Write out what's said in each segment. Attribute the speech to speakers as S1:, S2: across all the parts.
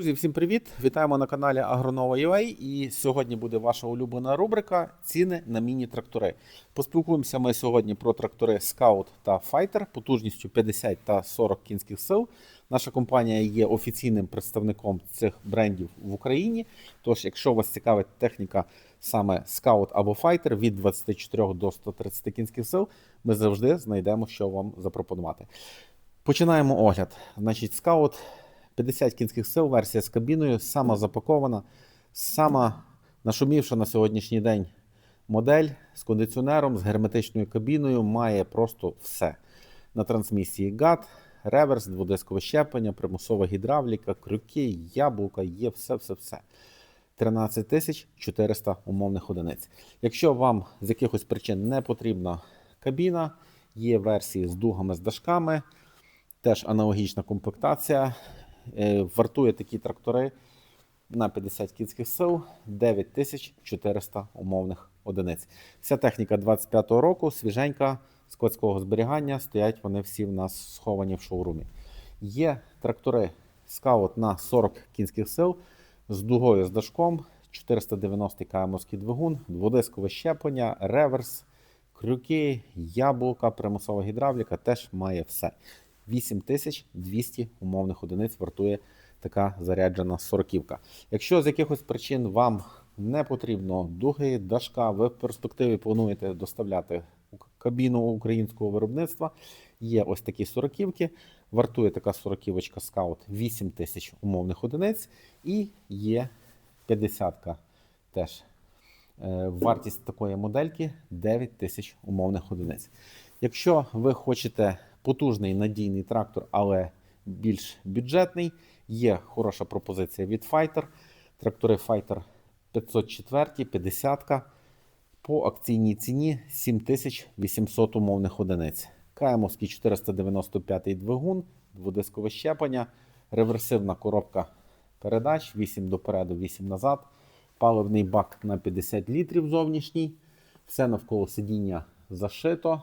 S1: Друзі, всім привіт! Вітаємо на каналі Агронова.ua і сьогодні буде ваша улюблена рубрика Ціни на міні-трактори. Поспілкуємося ми сьогодні про трактори Scout та Fighter потужністю 50 та 40 кінських сил. Наша компанія є офіційним представником цих брендів в Україні. Тож, якщо вас цікавить техніка саме Scout або Fighter від 24 до 130 кінських сил, ми завжди знайдемо, що вам запропонувати. Починаємо огляд. Значить, Scout 50 кінських сил, версія з кабіною, сама запакована, сама нашумівша на сьогоднішній день модель з кондиціонером, з герметичною кабіною, має просто все. На трансмісії ГАТ, реверс, дводискове щеплення, примусова гідравліка, крюки, яблука, є все-все-все. 13 тисяч 400 умовних одиниць. Якщо вам з якихось причин не потрібна кабіна, є версії з дугами з дашками, теж аналогічна комплектація. Е, Вартує такі трактори на 50 кінських сил 9400 умовних одиниць. Вся техніка 25-го року, свіженька, складського зберігання. Стоять вони всі в нас сховані в шоурумі. Є трактори скаут на 40 кінських сил з дугою з дашком, 490 км двигун, дводискове щеплення, реверс, крюки, яблука, примусова гідравліка теж має все. 8200 умовних одиниць вартує така заряджена сороківка. Якщо з якихось причин вам не потрібно дуги, дашка, ви в перспективі плануєте доставляти кабіну українського виробництва, є ось такі сороківки. Вартує така сороківочка Scout 8000 умовних одиниць і є 50-ка теж. Е, Вартість такої модельки 9 тисяч умовних одиниць. Якщо ви хочете потужний надійний трактор, але більш бюджетний, є хороша пропозиція від Fighter. Трактори Fighter 504, 50 по акційній ціні 7800 умовних одиниць. Каємовський 495 двигун, дводискове щеплення, реверсивна коробка передач, 8 допереду, 8 назад, паливний бак на 50 літрів зовнішній, все навколо сидіння зашито.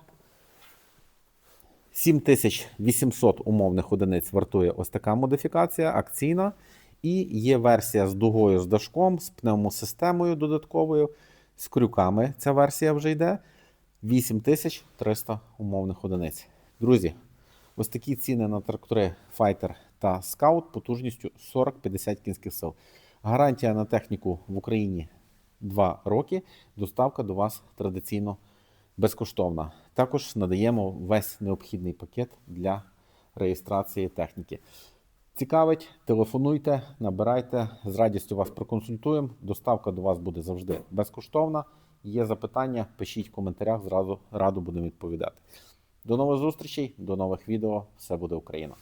S1: 7800 умовних одиниць вартує ось така модифікація, акційна. І є версія з дугою з дашком, з пневмосистемою додатковою, з крюками. Ця версія вже йде. 8300 умовних одиниць. Друзі, ось такі ціни на трактори Fighter та Scout потужністю 40-50 кінських сил. Гарантія на техніку в Україні 2 роки. Доставка до вас традиційно безкоштовна. Також надаємо весь необхідний пакет для реєстрації техніки. Цікавить, телефонуйте, набирайте, з радістю вас проконсультуємо. Доставка до вас буде завжди безкоштовна. Є запитання, пишіть в коментарях, зразу раду будемо відповідати. До нових зустрічей, до нових відео. Все буде Україна!